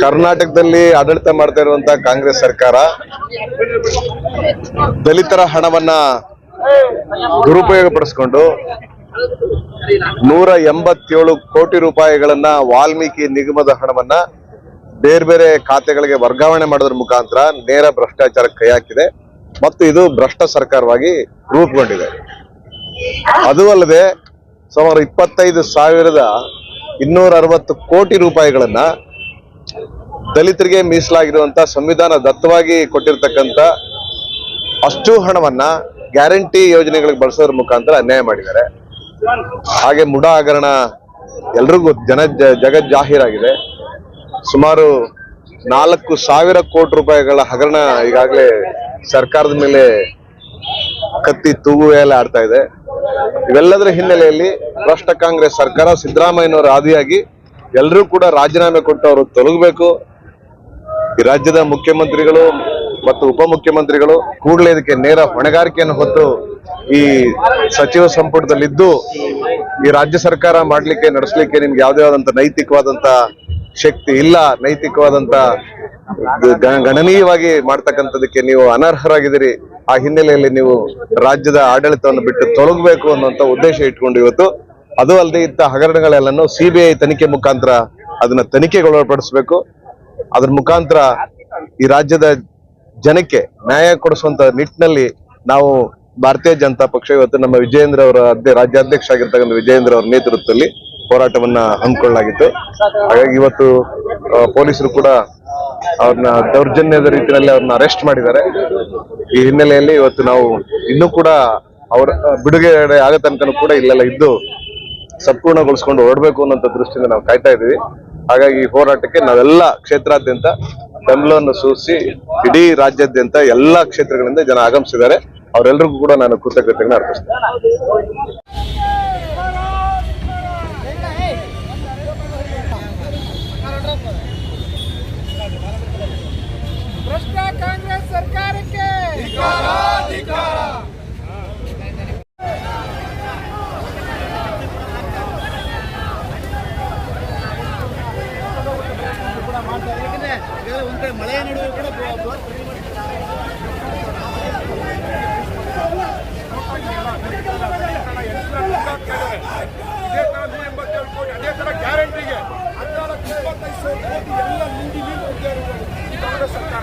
ಕರ್ನಾಟಕದಲ್ಲಿ ಆಡಳಿತ ಮಾಡ್ತಾ ಇರುವಂತ ಕಾಂಗ್ರೆಸ್ ಸರ್ಕಾರ ದಲಿತರ ಹಣವನ್ನ ದುರುಪಯೋಗ ಪಡಿಸ್ಕೊಂಡು ನೂರ ಎಂಬತ್ತೇಳು ಕೋಟಿ ರೂಪಾಯಿಗಳನ್ನ ವಾಲ್ಮೀಕಿ ನಿಗಮದ ಹಣವನ್ನ ಬೇರೆ ಬೇರೆ ಖಾತೆಗಳಿಗೆ ವರ್ಗಾವಣೆ ಮಾಡೋದ್ರ ಮುಖಾಂತರ ನೇರ ಭ್ರಷ್ಟಾಚಾರ ಕೈ ಹಾಕಿದೆ ಮತ್ತು ಇದು ಭ್ರಷ್ಟ ಸರ್ಕಾರವಾಗಿ ರೂಪುಗೊಂಡಿದೆ. ಅದು ಅಲ್ಲದೆ ಸುಮಾರು ಇಪ್ಪತ್ತೈದು ಸಾವಿರದ ಇನ್ನೂರ ಅರವತ್ತು ಕೋಟಿ ರೂಪಾಯಿಗಳನ್ನ ದಲಿತರಿಗೆ ಮೀಸಲಾಗಿರುವಂತ ಸಂವಿಧಾನ ದತ್ತವಾಗಿ ಕೊಟ್ಟಿರ್ತಕ್ಕಂಥ ಅಷ್ಟು ಹಣವನ್ನ ಗ್ಯಾರಂಟಿ ಯೋಜನೆಗಳಿಗೆ ಬಳಸೋದ್ರ ಮುಖಾಂತರ ಅನ್ಯಾಯ ಮಾಡಿದ್ದಾರೆ. ಹಾಗೆ ಮುಡ ಹಗರಣ ಎಲ್ರಿಗೂ ಜನ ಜಗತ್ ಜಾಹೀರಾಗಿದೆ. ಸುಮಾರು ನಾಲ್ಕು ಸಾವಿರ ಕೋಟಿ ರೂಪಾಯಿಗಳ ಹಗರಣ ಈಗಾಗಲೇ ಸರ್ಕಾರದ ಮೇಲೆ ಕತ್ತಿ ತೂಗುವೆ ಎಲ್ಲ ಆಡ್ತಾ ಇದೆ. ಇವೆಲ್ಲದರ ಹಿನ್ನೆಲೆಯಲ್ಲಿ ಭ್ರಷ್ಟ ಕಾಂಗ್ರೆಸ್ ಸರ್ಕಾರ ಸಿದ್ದರಾಮಯ್ಯನವರ ಆದಿಯಾಗಿ ಎಲ್ಲರೂ ಕೂಡ ರಾಜೀನಾಮೆ ಕೊಟ್ಟು ಅವರು ತೊಲಗಬೇಕು. ಈ ರಾಜ್ಯದ ಮುಖ್ಯಮಂತ್ರಿಗಳು ಮತ್ತು ಉಪಮುಖ್ಯಮಂತ್ರಿಗಳು ಕೂಡಲೇ ಇದಕ್ಕೆ ನೇರ ಹೊಣೆಗಾರಿಕೆಯನ್ನು ಹೊತ್ತು ಈ ಸಚಿವ ಸಂಪುಟದಲ್ಲಿದ್ದು ಈ ರಾಜ್ಯ ಸರ್ಕಾರ ಮಾಡ್ಲಿಕ್ಕೆ, ನಡೆಸಲಿಕ್ಕೆ ನಿಮ್ಗೆ ಯಾವುದೇ ಆದಂತ ನೈತಿಕವಾದಂತ ಶಕ್ತಿ ಇಲ್ಲ. ನೈತಿಕವಾದಂತ ಗಣನೀಯವಾಗಿ ಮಾಡ್ತಕ್ಕಂಥದಕ್ಕೆ ನೀವು ಅನರ್ಹರಾಗಿದ್ದೀರಿ. ಆ ಹಿನ್ನೆಲೆಯಲ್ಲಿ ನೀವು ರಾಜ್ಯದ ಆಡಳಿತವನ್ನು ಬಿಟ್ಟು ತೊಲಗಬೇಕು ಅನ್ನುವಂತ ಉದ್ದೇಶ ಇಟ್ಕೊಂಡು ಇವತ್ತು ಅದು ಅಲ್ಲದೆ ಇದ್ದ ಹಗರಣಗಳೆಲ್ಲನೂ ಸಿಬಿಐ ತನಿಖೆ ಮುಖಾಂತರ ಅದನ್ನ ತನಿಖೆಗೊಳಪಡಿಸಬೇಕು ಅದ್ರ ಮುಖಾಂತರ ಈ ರಾಜ್ಯದ ಜನಕ್ಕೆ ನ್ಯಾಯ ಕೊಡಿಸುವಂತ ನಿಟ್ಟಿನಲ್ಲಿ ನಾವು ಭಾರತೀಯ ಜನತಾ ಪಕ್ಷ ಇವತ್ತು ನಮ್ಮ ವಿಜಯೇಂದ್ರ ಅವರ ರಾಜ್ಯಾಧ್ಯಕ್ಷ ಆಗಿರ್ತಕ್ಕಂಥ ವಿಜಯೇಂದ್ರ ಅವರ ನೇತೃತ್ವದಲ್ಲಿ ಹೋರಾಟವನ್ನ ಹಮ್ಮಿಕೊಳ್ಳಲಾಗಿತ್ತು. ಹಾಗಾಗಿ ಇವತ್ತು ಪೊಲೀಸರು ಕೂಡ ಅವ್ರನ್ನ ದೌರ್ಜನ್ಯದ ರೀತಿಯಲ್ಲಿ ಅವ್ರನ್ನ ಅರೆಸ್ಟ್ ಮಾಡಿದ್ದಾರೆ. ಈ ಹಿನ್ನೆಲೆಯಲ್ಲಿ ಇವತ್ತು ನಾವು ಇನ್ನೂ ಕೂಡ ಅವರ ಬಿಡುಗಡೆ ಆಗ ತನಕನೂ ಕೂಡ ಇಲ್ಲೆಲ್ಲ ಇದ್ದು ಸಂಪೂರ್ಣಗೊಳಿಸ್ಕೊಂಡು ಹೊರಡಬೇಕು ಅನ್ನೋಂಥ ದೃಷ್ಟಿಯಿಂದ ನಾವು ಕಾಯ್ತಾ ಇದ್ದೀವಿ. ಹಾಗಾಗಿ ಈ ಹೋರಾಟಕ್ಕೆ ನಾವೆಲ್ಲ ಕ್ಷೇತ್ರಾದ್ಯಂತ ಬೆಂಬಲವನ್ನು ಸೂಚಿಸಿ ಇಡೀ ರಾಜ್ಯಾದ್ಯಂತ ಎಲ್ಲಾ ಕ್ಷೇತ್ರಗಳಿಂದ ಜನ ಆಗಮಿಸಿದ್ದಾರೆ. ಅವರೆಲ್ಲರಿಗೂ ಕೂಡ ನಾನು ಕೃತಜ್ಞತೆಗಳನ್ನ ಅರ್ಪಿಸ್ತೇನೆ ಭ್ರಷ್ಟ ಕಾಂಗ್ರೆಸ್ ಸರ್ಕಾರಕ್ಕೆ ಇದೇ ಮಳೆ ನೂರ ಎಂಬತ್ತೇಳು ಕೋಟಿ ಅದೇ ತರ ಗ್ಯಾರಂಟಿಗೆ ಹದಿನಾಲ್ಕು, ಇಪ್ಪತ್ತೈದು ಸಾವಿರ ಕೋಟಿ ಎಲ್ಲ ನುಂಗಿ ನೀರು ಕಾಂಗ್ರೆಸ್ ಸರ್ಕಾರ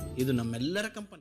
ಇದು ನಮ್ಮೆಲ್ಲರ ಕಂಪನಿ